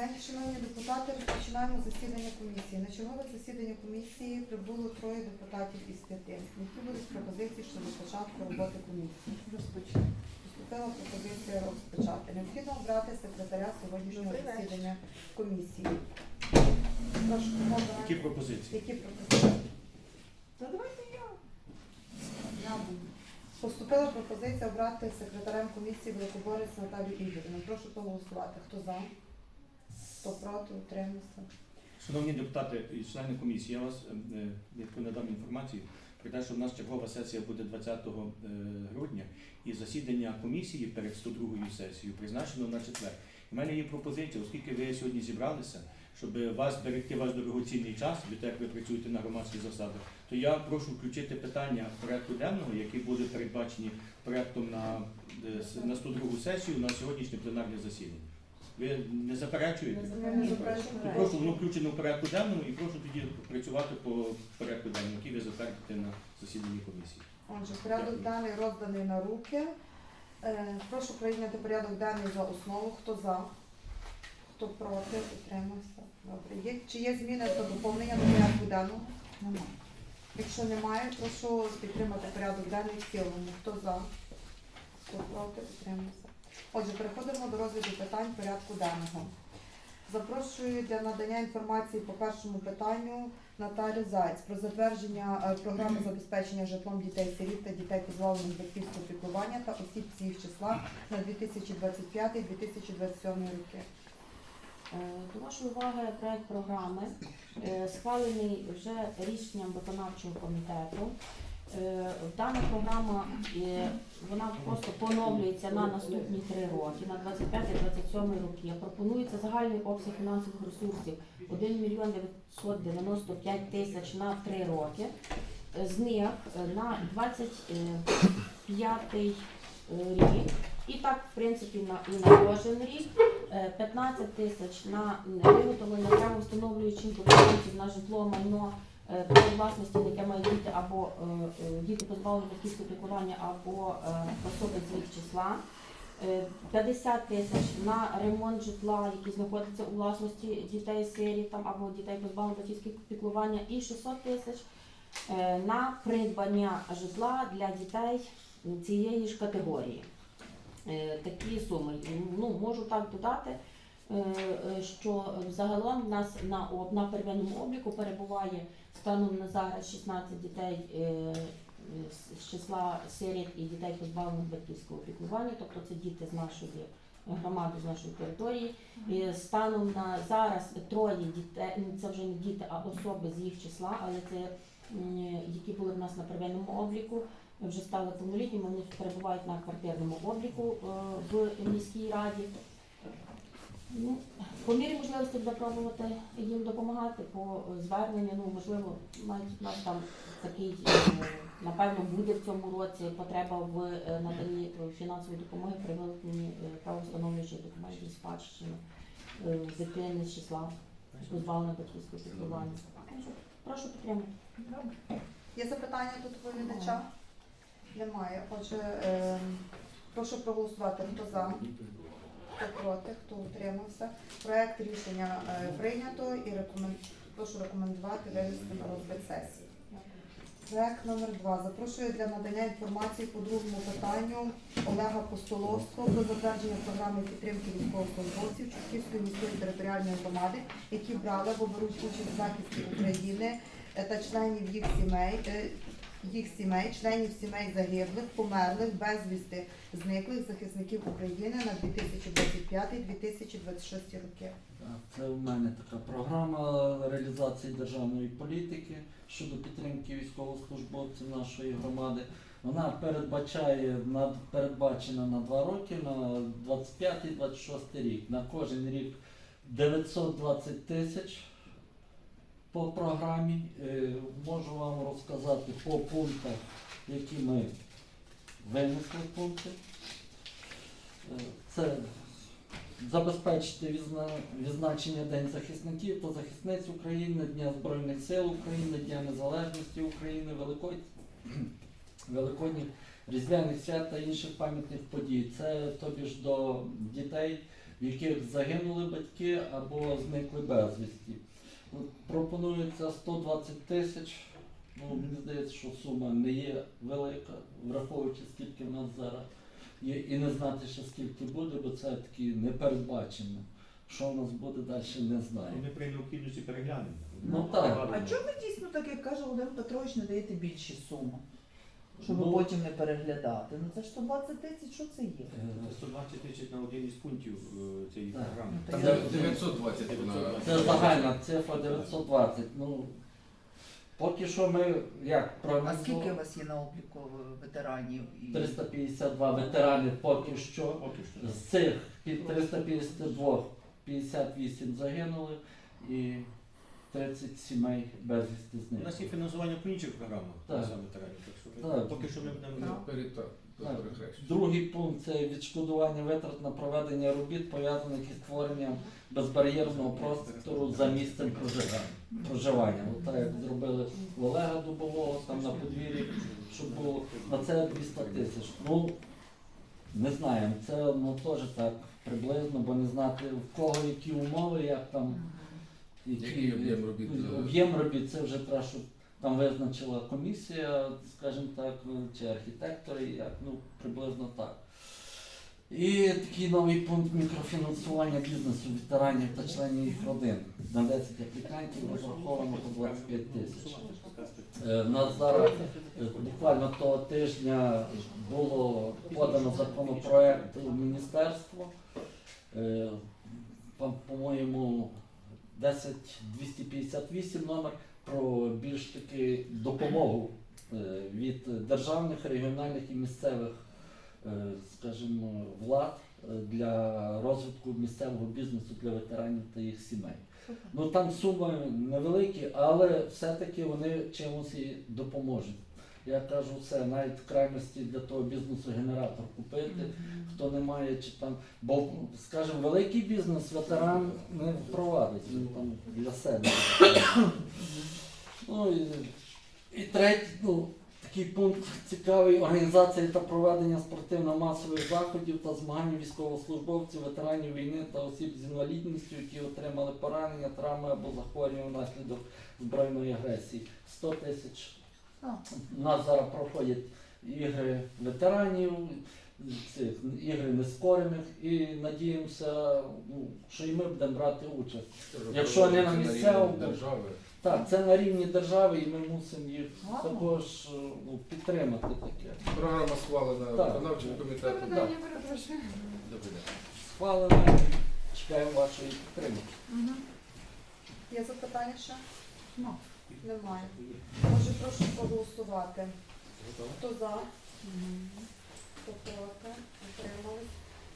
день, шановні депутати. Розпочинаємо засідання комісії. На чергове засідання комісії прибуло троє депутатів із п'яти. Які будуть пропозиції щодо початку роботи комісії? Розпочнемо. Поступила пропозиція розпочати. Необхідно обрати секретаря сьогоднішнього засідання комісії. Прошу, Які пропозиції? Які пропозиції? Та давайте я. Я буду. Поступила пропозиція обрати секретарем комісії Великоборець Наталію Ігорівну. Прошу проголосувати. Хто за? Хто проти? Утримався. Шановні депутати і члени комісії, я вас е, е, надам інформацію про те, що в нас чергова сесія буде 20 е, грудня, і засідання комісії перед 102 сесією призначено на четвер. У мене є пропозиція, оскільки ви сьогодні зібралися, щоб вас берегти ваш дорогоцінний час, від як ви працюєте на громадських засадах, то я прошу включити питання порядку денного, які були передбачені проектом на, на 102 сесію на сьогоднішнє пленарне засідання. Ви не заперечуєте? Ми не заперечуємо. І прошу, воно включено в порядку денному і прошу тоді працювати по порядку денному, який ви затвердите на засіданні комісії. Отже, порядок денний розданий на руки. Е, Прошу прийняти порядок денний за основу. Хто за? Хто проти? Утримався. Добре. Є, чи є зміни та доповнення до порядку денного? Немає. Якщо немає, прошу підтримати порядок денний в цілому. Хто за? Хто проти? Утримався. Отже, переходимо до розгляду питань порядку денного. Запрошую для надання інформації по першому питанню Наталю Заєць про затвердження е, програми забезпечення житлом дітей-сиріт та дітей позбавлених батьківського піклування та осіб з їх числа на 2025-2027 роки. Е, До вашої уваги проект програми е, схвалений вже рішенням виконавчого комітету. Е, Дана програма е, вона просто поновлюється на наступні три роки, на 25-27 роки. Пропонується загальний обсяг фінансових ресурсів 1 мільйон 995 тисяч на три роки. З них е, на 25 рік і так, в принципі, на, і на кожен рік Е, 15 тисяч на виготовлення встановлюючих документів на житло, майно право власності, яке мають діти або е, е, діти позбавлені батьківського піклування або е, особи з числа. Е, 50 тисяч на ремонт житла, який знаходиться у власності дітей сиріт там або дітей позбавлених батьківського піклування, і 600 тисяч е, на придбання житла для дітей цієї ж категорії. Е, Такі суми. Ну, можу так додати, е, е, що загалом в нас на, на первинному обліку перебуває станом на зараз 16 дітей е, з- числа сиріт і дітей позбавлених батьківського піклування, тобто це діти з нашої громади, з нашої території. І станом на зараз троє дітей, ну, це вже не діти, а особи з їх числа, але це які були в нас на первинному обліку вже стали повнолітніми, вони перебувають на квартирному обліку е, в міській раді. Ну, по мірі можливості буде пробувати їм допомагати по зверненню. Ну, можливо, навіть у нас там такий, е, напевно, буде в цьому році потреба в е, наданні фінансової допомоги при вилученні е, правовстановлюючих документів спадщини дитини з числа позбавлення батьківського піклування. Прошу підтримати. Є запитання тут у доповідача? Немає. Отже, е, прошу проголосувати. Хто за? Хто проти? Хто утримався? Проект рішення е, прийнято і рекомен... прошу рекомендувати винести на розгляд сесії. Проект номер два. Запрошую для надання інформації по другому питанню Олега Постоловського про затвердження програми підтримки військовослужбовців Чортківської міської територіальної громади, які брали або беруть участь в захисті України е, та членів їх сімей, е, їх сімей, членів сімей загиблих, померлих, безвісти, зниклих захисників України на 2025-2026 роки. Це в мене така програма реалізації державної політики щодо підтримки військовослужбовців нашої громади. Вона передбачає на передбачена на два роки, на 25-26 рік. На кожен рік 920 тисяч по програмі. Е, Можу вам розказати по пунктах, які ми винесли пункти. Е, Це забезпечити відзначення День захисників та захисниць України, Дня Збройних сил України, Дня Незалежності України, Великодь... Великодніх різдвяних свят та інших пам'ятних подій. Це тобі ж до дітей в яких загинули батьки або зникли безвісті. Пропонується 120 тисяч. Ну, мені здається, що сума не є велика, враховуючи скільки в нас зараз є, і не знати ще скільки буде, бо це таки непередбачено. Що в нас буде далі, не знаю. Вони при необхідності переглянемо. Ну, так. А чому ви дійсно, так як каже Володимир Петрович, не даєте більші суми? Щоб Ну. потім не переглядати. Ну це ж 120 тисяч, що це є? Е, 120 тисяч на один із пунктів е, цієї Так. програми. Ну, Там Я- 920 вона. Це загальна цифра 920. Ну, поки що ми як А скільки у вас є на обліку е, ветеранів? і- 352 ветерани поки що. Поки що. З цих під 352 58 загинули і 30 сімей безвісти У нас є фінансування по інших програмах Так. так Так. поки що ми будемо. Так. Перед так, Так. перехрещення. Другий пункт це відшкодування витрат на проведення робіт, пов'язаних із створенням безбар'єрного простору за місцем проживання. проживання. От так як зробили в Олега Дубового там на подвір'ї, щоб було на це 200 тисяч. Ну не знаємо, це ну теж так приблизно, бо не знати в кого які умови, як там Який об'єм робіт, е, Об'єм робіт це вже треба, щоб там визначила комісія, скажімо так, чи архітектори, як ну приблизно так. І такий новий пункт мікрофінансування бізнесу ветеранів та членів їх родин. На 10 аплікантів розраховано по 25 тисяч. Е, В нас зараз е, буквально того тижня було подано законопроект в міністерство. Е, по-моєму, 10258 номер про більш таки допомогу е, від державних, регіональних і місцевих, е, скажімо, влад е, для розвитку місцевого бізнесу для ветеранів та їх сімей. Ну там суми невеликі, але все-таки вони чимось і допоможуть. Я кажу все, навіть в крайності для того бізнесу генератор купити, хто не має чи там. Бо, скажімо, великий бізнес ветеран не впровадить, він там для себе. ну, і, і третій, ну, такий пункт цікавий організація та проведення спортивно-масових заходів та змагань військовослужбовців, ветеранів війни та осіб з інвалідністю, які отримали поранення, травми або захворювання внаслідок збройної агресії. 100 тисяч. У нас зараз проходять ігри ветеранів, цих ігри нескорених і надіємося, ну, що і ми будемо брати участь. Якщо не на місцевому, держави. Так, це на рівні держави, і ми мусимо їх Гарно. також ну, підтримати таке. Програма схвалена Так. виконавчим комітетом. Да. Добрий день. Схвалено, чекаємо вашої підтримки. Є запитання ще? Ну. Немає. Може, прошу проголосувати. Хто за? Хто проти? Утримались.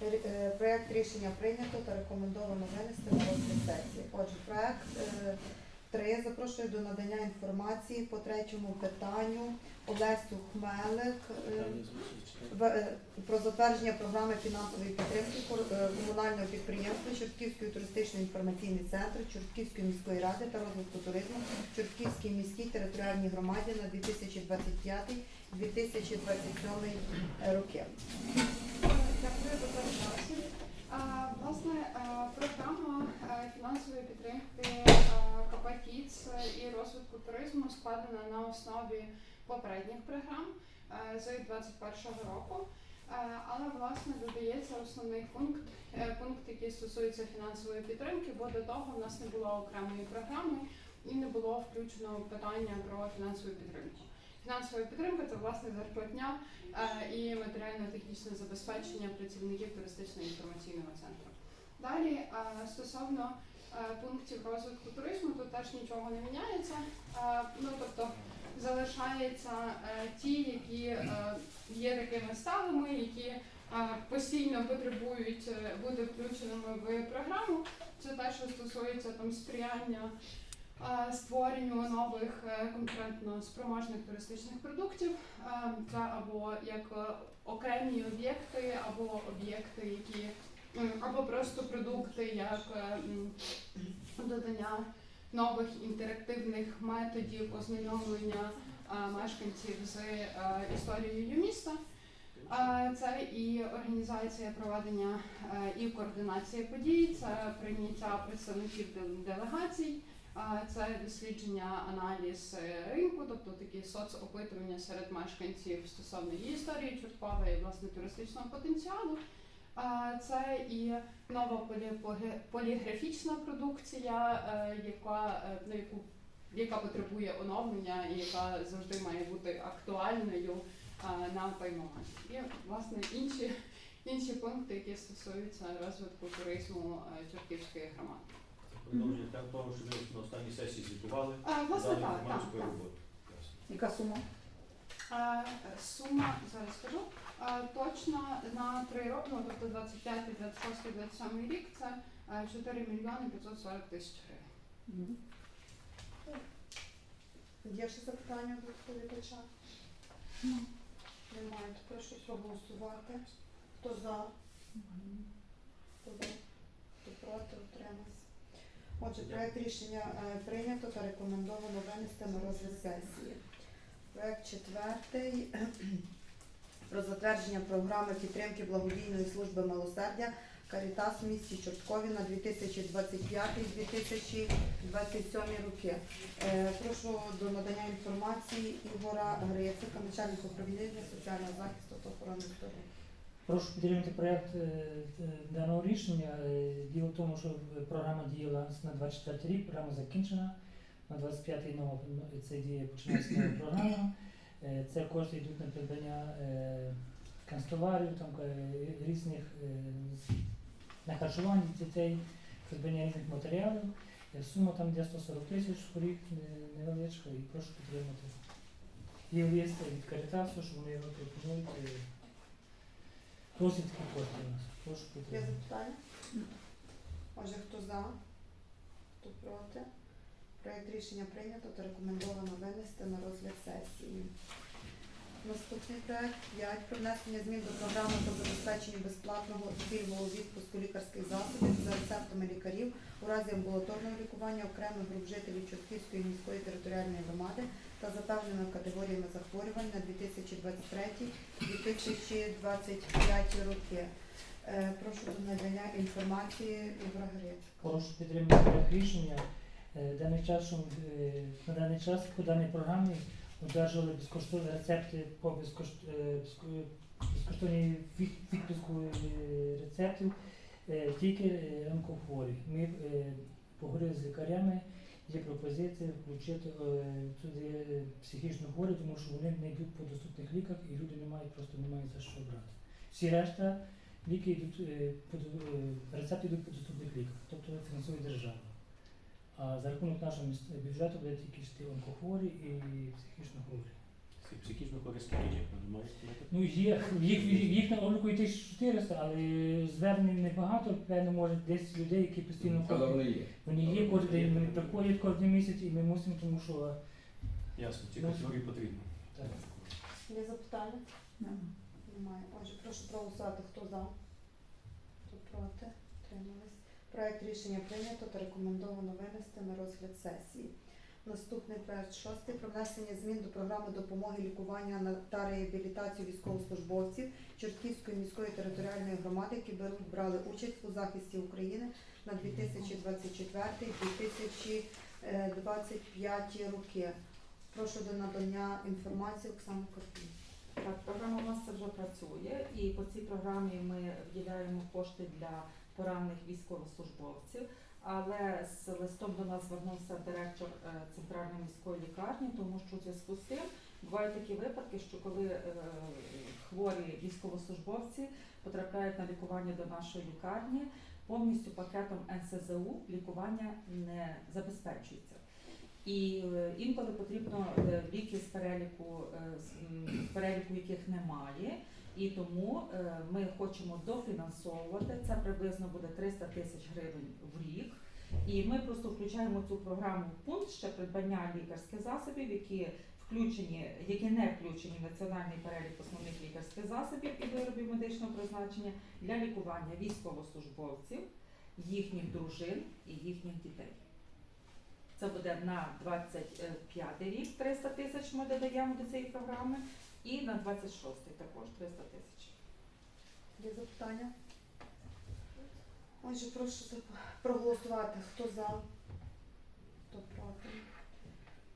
Р- е, рішення прийнято та рекомендовано винести на розгляд сесії. Отже, проєкт е, 3 запрошую до надання інформації по третьому питанню. Олесю Хмелик е, е, про затвердження програми фінансової підтримки е, комунального підприємства Чортківський туристичний інформаційний центр Чортківської міської ради та розвитку туризму Чортківській міській територіальній громаді на 2025-2027 роки. Дякую за Власне, е, програма е, фінансової підтримки е, КП КІЦ і розвитку туризму складена на основі попередніх програм з 2021 року. Але власне додається основний пункт, пункт, який стосується фінансової підтримки, бо до того в нас не було окремої програми і не було включено питання про фінансову підтримку. Фінансова підтримка це власне зарплатня е, і матеріально-технічне забезпечення працівників туристичного інформаційного центру. Далі е, стосовно е, пунктів розвитку туризму, тут теж нічого не міняється. Ну тобто залишаються ті, які є такими сталими, які постійно потребують бути включеними в програму. Це те, що стосується там сприяння створенню нових е, конкретно спроможних туристичних продуктів. Е, Це або як е, окремі об'єкти, або об'єкти, які або просто продукти, як е, додання нових інтерактивних методів ознайомлення е, мешканців з е, історією міста. Це і організація проведення е, і координація подій, це прийняття представників делегацій, це дослідження, аналіз е, ринку, тобто такі соцопитування серед мешканців стосовно її історії Чорткова і власне туристичного потенціалу. Це і нова поліграфічна продукція, е, яка, е, ну, яку, яка потребує оновлення і яка завжди має бути актуальною на той момент. І власне інші, інші пункти, які стосуються розвитку туризму Чортківської громади. Продовження так, того, що ви на останній сесії звітували, А, власне, дали так, так, про так. роботу. Ясно. Яка сума? А, е, Сума, зараз скажу, а, точно на три роки, ну, тобто 25, 26, 27 рік, це е, 4 мільйони 540 тисяч гривень. Є ще запитання до доповідача? Немає. То прошу проголосувати. Хто за? Хто за? Хто проти? Утримався. Отже, проект рішення е, прийнято та рекомендовано винести на розгляд сесії. Проект четвертий про затвердження програми підтримки благодійної служби милосердя Карітас в місті Чорткові на 2025-2027 роки. Е, Прошу до надання інформації Ігора Грицика, начальника управління соціального захисту та охорони здоров'я. Прошу підтримати проєкт е, е, даного рішення. Е, Діло в тому, що програма діяла на 24 рік, програма закінчена. На 25-й нова це діє починається нова програма. Це кошти йдуть на придбання канцтоварів, там різних на харчування дітей, придбання різних матеріалів. Сума там де 140 тисяч рік невеличка і прошу підтримати. Є лист від Карітасу, що вони його пропонують. Такі кошти у нас. Прошу Є підтримати. запитання? Отже, хто за? Хто проти? Проект рішення прийнято та рекомендовано винести на розгляд сесії. Наступний проект 5 про внесення змін до програми про забезпечення безплатного пільгового відпуску лікарських засобів за рецептами лікарів у разі амбулаторного лікування окремих груп жителів Чортківської міської територіальної громади та за категоріями захворювань на 2023-2025 роки. Е, Прошу до надання інформації Ігора Грицька. Прошу підтримати проект рішення. Е, Даний час, що, е, на даний час по даній програмі одержали безкоштовні рецепти по безкош- е, безко- безкоштовній від- відпуску рецептів тільки е, онкохворі. Ми поговорили з лікарями, є пропозиція включити е, туди психічно хворі, тому що вони не йдуть по доступних ліках і люди не мають, просто не мають за що брати. Всі решта ліки йдуть е, е, рецепти йдуть по доступних ліках, тобто фінансує держава. А за рахунок нашого бюджету буде тільки онкохворі і психічно хворі. Ці Психічно користі є, ви можете сказати? Ну є їх, їх на обліку 1400, але звернень небагато, певно, може 10 людей, які постійно Але ходять. вони є. Вони є кожен день, вони приходять кожен місяць і ми мусимо, тому що Ясно, ці Ну, категорії потрібно. так. Є запитання? Немає. Отже, прошу проголосувати. Хто за? Хто проти? Тримались. Проект рішення прийнято та рекомендовано винести на розгляд сесії. Наступний проект шостий про внесення змін до програми допомоги лікування та реабілітацію військовослужбовців Чортківської міської територіальної громади, які беруть брали участь у захисті України на 2024-2025 роки. Прошу до надання інформації Оксану Карпій. Так, програма у нас вже працює, і по цій програмі ми виділяємо кошти для поранених військовослужбовців. Але з листом до нас звернувся директор е, центральної міської лікарні, тому що у зв'язку з тим бувають такі випадки, що коли е, хворі військовослужбовці потрапляють на лікування до нашої лікарні, повністю пакетом НСЗУ лікування не забезпечується. І е, інколи потрібно ліки з переліку, з переліку яких немає. І тому е, ми хочемо дофінансовувати. Це приблизно буде 300 тисяч гривень в рік. І ми просто включаємо цю програму в пункт ще придбання лікарських засобів, які включені, які не включені в національний перелік основних лікарських засобів і виробів медичного призначення для лікування військовослужбовців, їхніх дружин і їхніх дітей. Це буде на 25 рік 300 тисяч ми додаємо до цієї програми. І на 26 також 300 тисяч. Є запитання? Отже, прошу проголосувати. Хто за? Хто проти?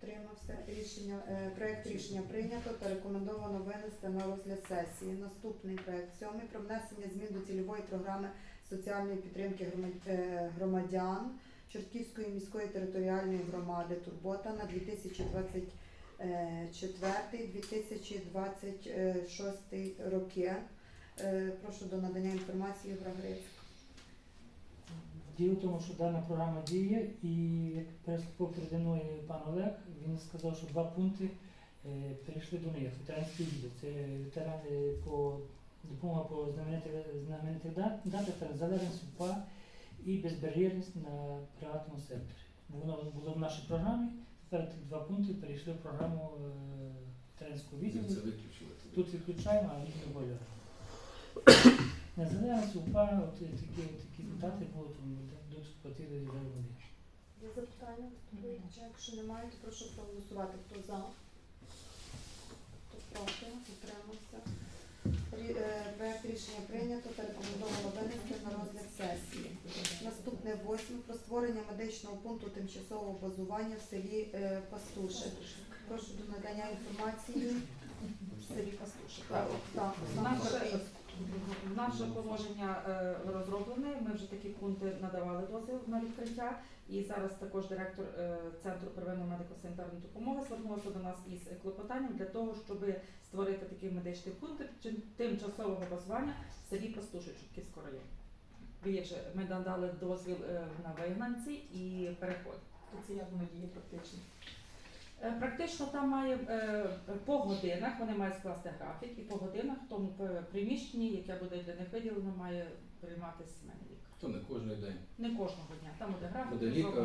Утримався. Рішення, е, проект рішення прийнято та рекомендовано винести на розгляд сесії. Наступний проект сьомий про внесення змін до цільової програми соціальної підтримки е, громадян Чортківської міської територіальної громади Турбота на 2024-2026 роки. Е, Прошу до надання інформації Євра Гриць. Діло в тому, що дана програма діє, і як переступив переді мною пан Олег, він сказав, що два пункти е, перейшли до них. Ветеранські відділ. Це ветерани по допомога по знаменитих знаменитих датах, так, залежність УПА і безбар'єрність на приватному секторі. Воно було в нашій програмі. Тепер ті два пункти перейшли в програму е, ветеранського Це виключили. Тут відключаємо, а їх не боляємо. Незалежність УПА, от такі, такі дати будуть, дуже сплатили вже вони. Є запитання? Якщо немає, то прошу проголосувати. Хто за? Хто проти? Утримався. Е, Проект рішення прийнято та рекомендовано винести на розгляд сесії. Наступне восьме про створення медичного пункту тимчасового базування в селі е, Пастуши. Прошу до надання інформації в селі Пастушек. Так, так, Наше, положення е, розроблене. Ми вже такі пункти надавали дозвіл на відкриття. І зараз також директор е, центру первинної медико-санітарної допомоги звернулася до нас із клопотанням для того, щоб створити такий медичний пункт чи- тимчасового базування в селі Пастуші Чутківського району. Більше ми надали дозвіл е, на вигнанці і переход. То це як воно діє практично? Е, Практично там має е, по годинах, вони мають скласти графік, і по годинах в тому е, приміщенні, яке буде для них виділено, має прийматися сімейний лікар. То не кожен день. Не кожного дня. Там буде графік. Буде лікар.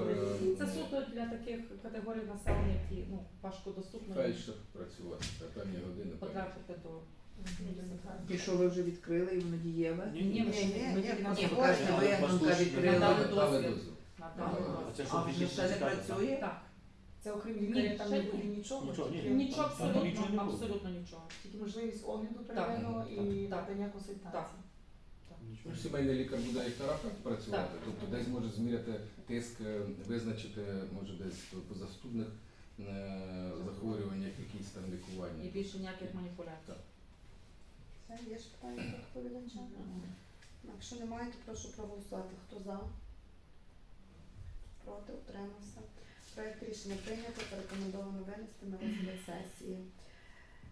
Це суто для таких категорій населення, які ну важко доступно Фельдшер працювати, це певні години. потрапити до І що ви вже відкрили, і воно дієве? Ні, Ні, ні. на але вигнанка відкрила. Надали Дали дозвіл. Це що ще не працює? Так, Це окрім лікаря там ще не ні. буде нічого? Нічого, ні. тільки- нічого Там нічого не абсолютно, було. абсолютно нічого. Тільки можливість огляду Так. первинного і Так. надання консультації. Ну, Сімейний лікар буде як терапевт працювати, Так. тобто десь може зміряти тиск, е, визначити, може десь по застудних е, захворюваннях, якісь там І лікування. більше ніяких маніпуляцій. Все, є ж питання до доповідача? Якщо немає, то прошу проголосувати. Хто за? Проти? Утримався. Проект рішення прийнято та рекомендовано винести на розгляд сесії.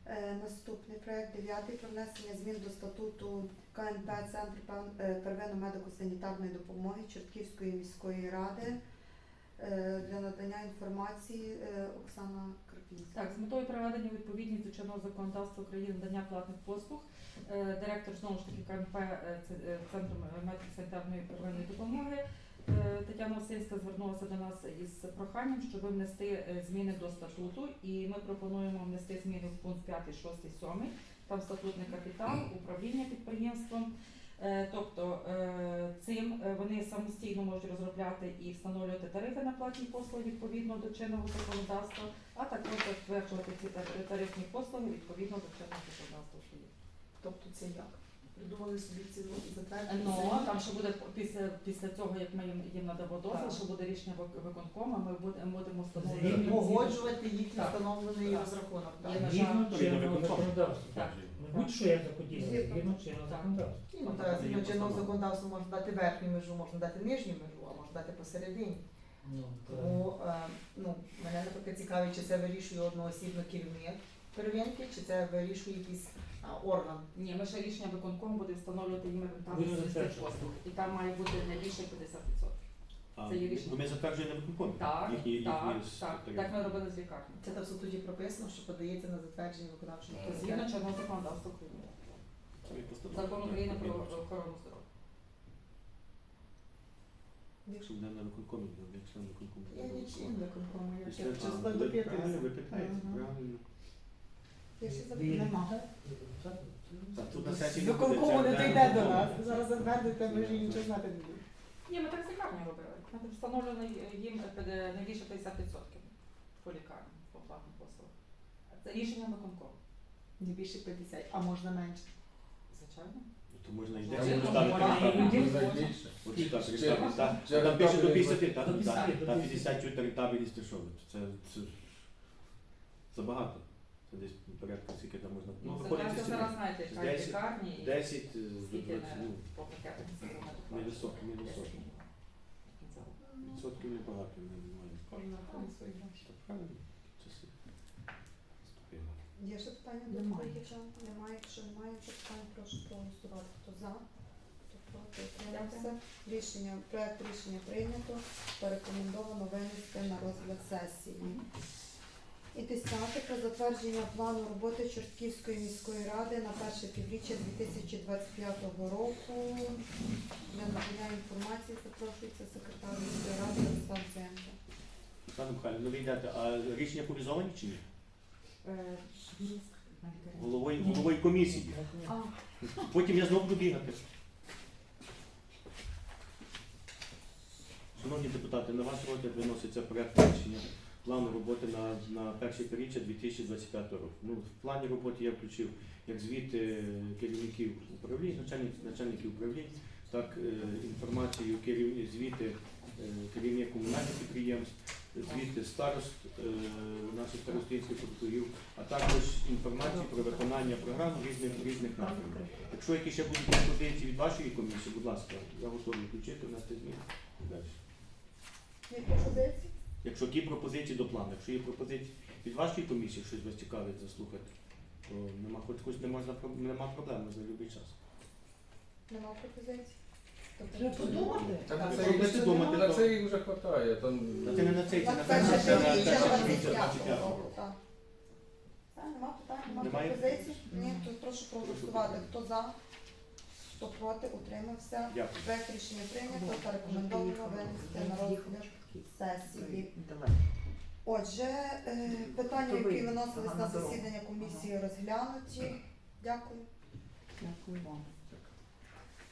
Е, наступний проект дев'ятий про внесення змін до статуту КНП Центр е, первинної медико-санітарної допомоги Чортківської міської ради е, для надання інформації е, Оксана Карпінська. Так, з метою приведення відповідність до чинного законодавства України надання платних послуг, директор знову ж таки КНП Центру медико-санітарної первинної допомоги Тетяна Осинська звернулася до нас із проханням, щоб внести е, зміни до статуту, і ми пропонуємо внести зміни в пункт 5, 6, 7, там статутний капітал, управління підприємством. Е, Тобто е, цим е, вони самостійно можуть розробляти і встановлювати тарифи на платні послуги відповідно до чинного законодавства, а також затверджувати ці тарифні послуги відповідно до чинного законодавства Тобто це як? Придумали собі ціну і затвердили? Ну, там ще буде після, після цього, як ми їм, їм надамо дозвіл, Так. ще буде рішення вик- виконкому, ми будемо, будемо Згідно- встановлювати. Погоджувати їхній Так. встановлений Так. розрахунок. Є на Згідно жаль, чинного законодавства. Так. Будь-що як захотіли, Згідно. чинного Так. законодавства. Ну, так, згідно чинного законодавства можна дати верхню межу, можна дати нижню межу, а можна дати посередині. Ну, Тому е, ну, мене, наприклад, цікавить, чи це вирішує одноосібно керівник первинки, чи це вирішує якийсь а, орган. Ні, ми ще рішення виконкому буде встановлювати їм Буде рентабельність цих затверджено. послуг. І там має бути не більше 50%. А, Це є рішення. ну, Ми затверджуємо на виконкомі. Так, Їхні- їхні так, з- так. тарифи. Так ми робили з лікарні. Це там в статуті прописано, що подається на затвердження виконавчого Е, Згідно комітету. чинного законодавства України. Це Закон України про Ми охорону здоров'я. Якщо будемо на виконкомі, то як член виконкому. Я нічим виконкому, я Після- ще а, чесно ви питаєте, правильно. Є ще Ви- запитання? Нема. Так, тут на сесії не буде, Виконкому не не дійде до нас. Зараз затвердите, ми ж нічого знати не будемо. Ні, ми так з лікарні робили. Ми встановлено їм е, не більше 50% по лікарні, по платних послугах. Це рішення виконкому. Не більше 50, а можна менше. Звичайно. То можна і Там 10 можна поставити. можна більше. От і так, рентабельність, так? чи Там більше до 50, так? До Так, 50, до та 50. 50 чути рентабельність, ти що? Це, це забагато. Це десь порядка, скільки там можна. Ну, Ну, це виходить, зараз із знаєте, яка лікарні і 10 е, до скільки 20, на ну, по пакетах невисоко, невисоко. Відсотків небагато, не немає. Кожен рахує свої гроші. Так, правильно, часи. Ступимо. Є ще питання до Немає. доповідача? Немає. Якщо немає питань, прошу проголосувати. Хто за? Хто проти? Утримався. Рішення, проект рішення прийнято. Порекомендовано винести на розгляд сесії. І десяте про затвердження плану роботи Чортківської міської ради на перше півріччя 2025 року. Для надання інформації запрошується секретар міської ради Руслан Ценко. Оксана Михайлівна, ну ви йдете, а рішення повізовані чи ні? Е, Головою, головою комісії. А, Потім я знову буду бігати. Шановні депутати, на ваш розгляд виноситься проект рішення плану роботи на, на перше півріччя 2025 року. Ну, в плані роботи я включив як звіти керівників управлінь, начальник, начальників управлінь, так е, інформацію керів, звіти е, керівник комунальних підприємств, звіти старост е, наших старостинських округів, а також інформацію про виконання програм різних, різних напрямках. Якщо якісь ще будуть пропозиції від вашої комісії, будь ласка, я готовий включити, внести зміни. Далі. Якщо є пропозиції до плану, якщо є пропозиції від вашої комісії, щось вас цікавить заслухати, то нема хоч хоч не можна нема проблем за будь-який час. Нема пропозицій? Тобто Треба подумати. Так, на Що це їх- думати, на це їх вже хватає. Там Та це не на цей, це на перше перше це на перше півріччя 25 25 року, так. Так, Нема питань, нема Немає? пропозицій? Ні, то прошу проголосувати. Хто за, хто проти, утримався. Дякую. Проект рішення прийнято та рекомендовано винести на розгляд сесії. Отже, е, питання, які виносились на засідання комісії, розглянуті. Дякую. Дякую вам.